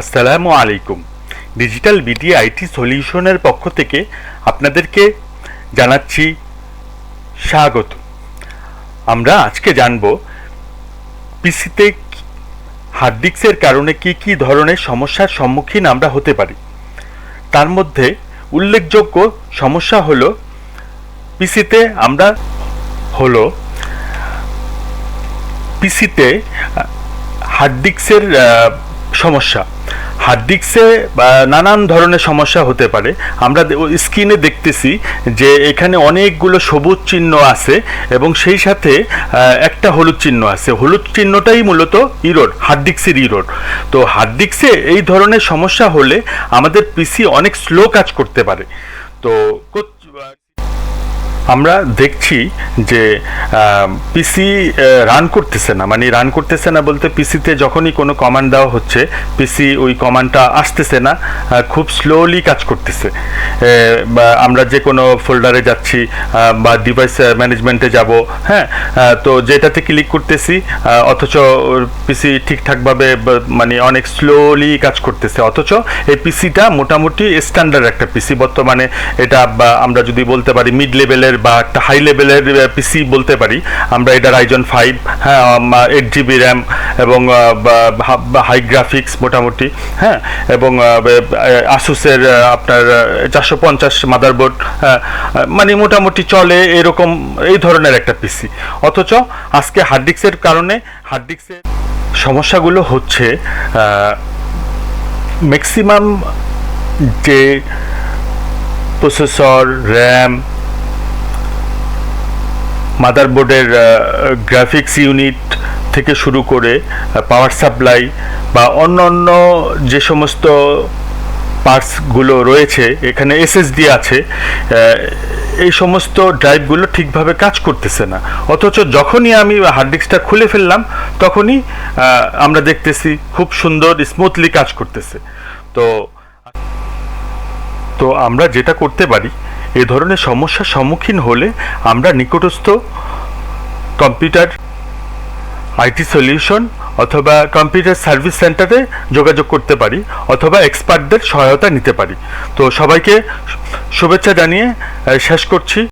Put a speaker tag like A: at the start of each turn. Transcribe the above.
A: আসসালামু আলাইকুম। Digital BD IT সলিউশনের পক্ষ থেকে আপনাদেরকে জানাচ্ছি স্বাগত। আমরা আজকে জানব পিসিতে হার্ড ডিস্কের কারণে কি কি ধরনের সমস্যার সম্মুখীন আমরা হতে পারি। তার মধ্যে উল্লেখযোগ্য সমস্যা হলো, পিসিতে আমরা হলো পিসিতে হার্ড ডিস্কের সমস্যা। হার্ড ডিস্কে নানান ধরনের সমস্যা হতে পারে। আমরা স্ক্রিনে দেখতেছি যে এখানে অনেকগুলো সবুজ চিহ্ন আছে এবং সেই সাথে একটা হলুদ চিহ্ন আছে। হলুদ চিহ্নটাই মূলত ইরোড হার্ড ডিস্কের ইরোড। তো হার্ড ডিস্কে এই ধরনের সমস্যা হলে আমাদের পিসি অনেক স্লো কাজ করতে পারে। তো আমরা দেখছি যে পিসি রান করতেছে না। মানে রান করতেছে না বলতে পিসিতে যখনই কোনো কমান্ড দেওয়া হচ্ছে পিসি ওই কমান্ডটা আসতেছে না খুব স্লোলি কাজ করতেছে। আমরা যে কোনো ফোল্ডারে যাচ্ছি বা ডিভাইস ম্যানেজমেন্টে যাব হ্যাঁ তো যেটাতে ক্লিক করতেছি অথচ পিসি ঠিকঠাকভাবে মানে অনেক স্লোলি কাজ করতেছে। অথচ এই পিসিটা মোটামুটি স্ট্যান্ডার্ড একটা পিসি বর্তমানে এটা আমরা যদি বলতে পারি মিড লেভেলের বা একটা হাই লেভেলের পিসি বলতে পারি। আমরা এটা রাইজন ফাইভ হ্যাঁ এইট জিবি র্যাম এবং হাই গ্রাফিক্স মোটামুটি হ্যাঁ এবং আসুসের আপনার চারশো পঞ্চাশ মাদারবোর্ড মানে মোটামুটি চলে এরকম এই ধরনের একটা পিসি অথচ আজকে হার্ড ডিস্কের কারণে হার্ড ডিস্কের সমস্যাগুলো হচ্ছে ম্যাক্সিমাম যে প্রসেসর র্যাম মাদারবোর্ডের গ্রাফিক্স ইউনিট থেকে শুরু করে পাওয়ার সাপ্লাই বা অন্য অন্য যে সমস্ত পার্টসগুলো রয়েছে, এখানে এসএসডি আছে এই সমস্ত ড্রাইভগুলো ঠিকভাবে কাজ করতেছে না। অথচ যখনই আমি হার্ড ডিস্কটা খুলে ফেললাম, তখনই আমরা দেখতেছি খুব সুন্দর স্মুথলি কাজ করতেছে। তো তো আমরা যেটা করতে পারি এ ধরনের সমস্যার সম্মুখীন হলে আমরা নিকটস্থ কম্পিউটার, আইটি সলিউশন অথবা কম্পিউটার সার্ভিস সেন্টারে যোগাযোগ করতে পারি অথবা এক্সপার্টদের সহায়তা নিতে পারি। তো সবাইকে শুভেচ্ছা জানিয়ে শেষ করছি।